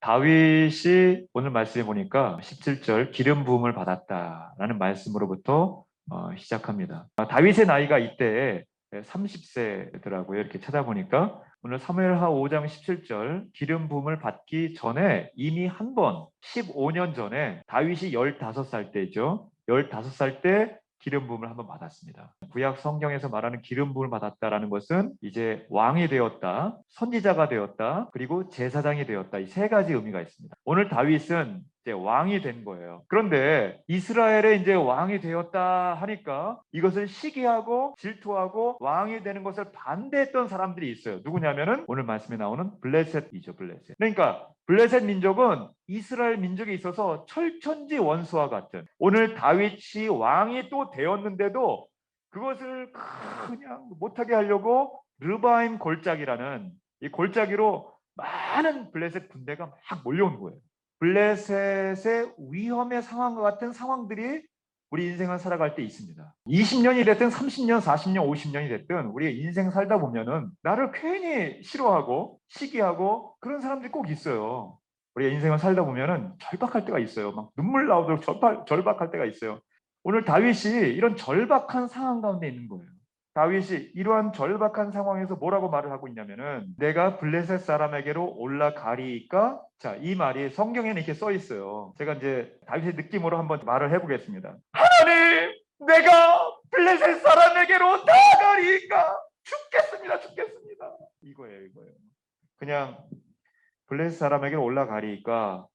다윗이 오늘 말씀해 보니까 17절 기름 부음을 받았다라는 말씀으로부터 어, 시작합니다. 아, 다윗의 나이가 이때 30세더라고요. 이렇게 찾아보니까 오늘 사무엘하 5장 17절 기름 부음을 받기 전에 이미 한 번 15년 전에 다윗이 15살 때죠. 15살 때 기름 부음을 한번 받았습니다. 구약 성경에서 말하는 기름 부음을 받았다라는 것은 이제 왕이 되었다, 선지자가 되었다, 그리고 제사장이 되었다. 이 세 가지 의미가 있습니다. 오늘 다윗은 이제 왕이 된 거예요. 그런데 이스라엘에 이제 왕이 되었다 하니까 이것을 시기하고 질투하고 왕이 되는 것을 반대했던 사람들이 있어요. 누구냐면은 오늘 말씀에 나오는 블레셋이죠, 블레셋. 그러니까 블레셋 민족은 이스라엘 민족에 있어서 철천지 원수와 같은 오늘 다윗이 왕이 또 되었는데도 그것을 그냥 못하게 하려고 르바임 골짜기라는 이 골짜기로 많은 블레셋 군대가 막 몰려온 거예요. 블레셋의 위험의 상황과 같은 상황들이 우리 인생을 살아갈 때 있습니다. 20년이 됐든 30년, 40년, 50년이 됐든 우리 인생 살다 보면은 나를 괜히 싫어하고 시기하고 그런 사람들이 꼭 있어요. 우리 인생을 살다 보면은 절박할 때가 있어요. 막 눈물 나오도록 절박, 절박할 때가 있어요. 오늘 다윗이 이런 절박한 상황 가운데 있는 거예요. 다윗이 이러한 절박한 상황에서 뭐라고 말을 하고 있냐면은 내가 블레셋 사람에게로 올라가리까 자 이 말이 성경에는 이렇게 써 있어요 제가 이제 다윗의 느낌으로 한번 말을 해보겠습니다 하나님 내가 블레셋 사람에게로 나가리까 죽겠습니다 죽겠습니다 이거예요 이거예요 그냥 블레셋 사람에게 올라가리까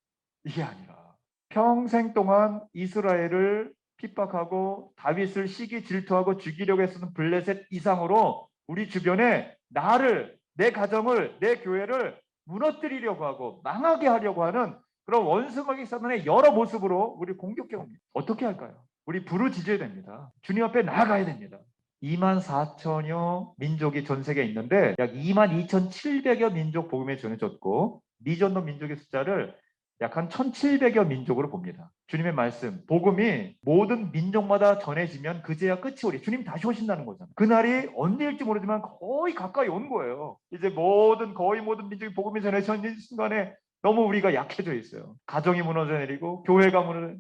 이게 아니라 평생 동안 이스라엘을 핍박하고 다윗을 시기 질투하고 죽이려고 했었던 블레셋 이상으로 우리 주변에 나를 내 가정을 내 교회를 무너뜨리려고 하고 망하게 하려고 하는 그런 원수막이 사단의 여러 모습으로 우리 공격해 옵니다. 어떻게 할까요? 우리 부르짖어야 됩니다. 주님 앞에 나아가야 됩니다. 2만 4천여 민족이 전 세계에 있는데 약 2만 2,700여 민족 복음에 전해졌고 미전도 민족의 숫자를 약 한 1,700여 민족으로 봅니다. 주님의 말씀, 복음이 모든 민족마다 전해지면 그제야 끝이 오리. 주님 다시 오신다는 거잖아요. 그날이 언제일지 모르지만 거의 가까이 온 거예요. 이제 모든 거의 모든 민족이 복음이 전해지는 순간에 너무 우리가 약해져 있어요. 가정이 무너져 내리고 교회가 무너져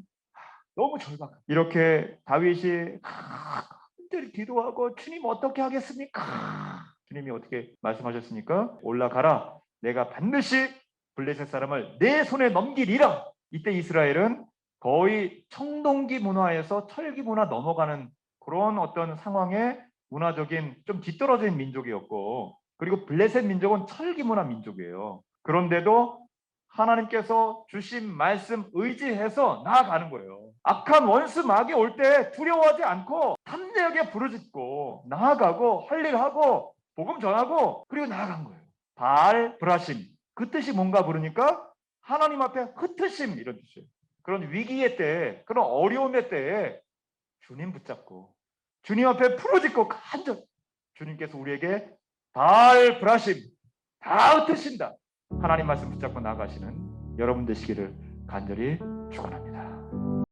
너무 절박. 이렇게 다윗이 한들 기도하고 주님 어떻게 하겠습니까? 주님이 어떻게 말씀하셨습니까? 올라가라. 내가 반드시 블레셋 사람을 내 손에 넘기리라. 이때 이스라엘은 거의 청동기 문화에서 철기 문화 넘어가는 그런 어떤 상황의 문화적인 좀 뒤떨어진 민족이었고 그리고 블레셋 민족은 철기 문화 민족이에요. 그런데도 하나님께서 주신 말씀 의지해서 나아가는 거예요. 악한 원수 마귀 올때 두려워하지 않고 탐내하게 부르짖고 나아가고 할 일 하고 복음 전하고 그리고 나아간 거예요. 바알 브라심 그 뜻이 뭔가 부르니까 하나님 앞에 흩으심 이런 뜻이에요. 그런 위기의 때, 그런 어려움의 때에 주님 붙잡고 주님 앞에 풀어짓고 간절 주님께서 우리에게 발 브라심 다 흩으신다. 하나님 말씀 붙잡고 나가시는 여러분 되시기를 간절히 축원합니다.